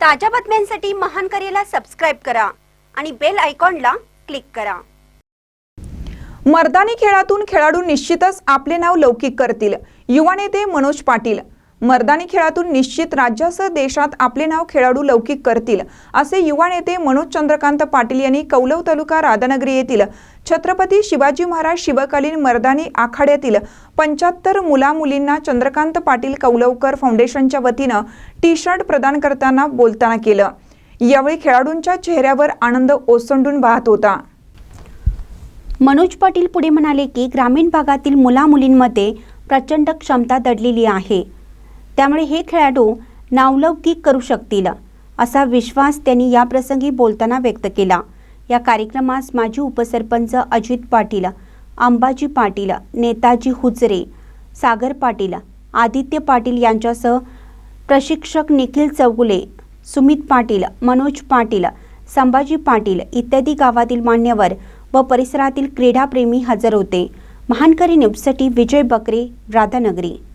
ताज्या बातम्यांसाठी महान करेला सबस्क्राईब करा आणि बेल आयकॉनला क्लिक करा. मर्दानी खेळातून खेळाडू निश्चितच आपले नाव लौकिक करतील. युवा नेते मनोज पाटील मर्दानी खेळातून निश्चित राज्यासह देशात आपले नाव खेळाडू लौकिक करतील असे युवा नेते मनोज चंद्रकांत पाटील यांनी कौलव तालुका राधानगरी येथील छत्रपती शिवाजी महाराज शिवकालीन मर्दानी आखाड्यातील पंच्याहत्तर मुला मुलींना चंद्रकांत पाटील कौलवकर फाउंडेशनच्या वतीनं टी शर्ट प्रदान करताना बोलताना केलं. यावेळी खेळाडूंच्या चेहऱ्यावर आनंद ओसंडून वाहत होता. मनोज पाटील पुढे म्हणाले की ग्रामीण भागातील मुलामुलींमध्ये प्रचंड क्षमता दडलेली आहे. त्यामुळे हे खेळाडू नावलौकिक करू शकतील असा विश्वास त्यांनी याप्रसंगी बोलताना व्यक्त केला. या कार्यक्रमास माजी उपसरपंच अजित पाटील अंबाजी पाटील नेताजी हुजरे सागर पाटील आदित्य पाटील यांच्यासह प्रशिक्षक निखिल चौगुले सुमित पाटील मनोज पाटील संभाजी पाटील इत्यादी गावातील मान्यवर व परिसरातील क्रीडाप्रेमी हजर होते. महानकरी न्यूजसाठी विजय बकरे राधानगरी.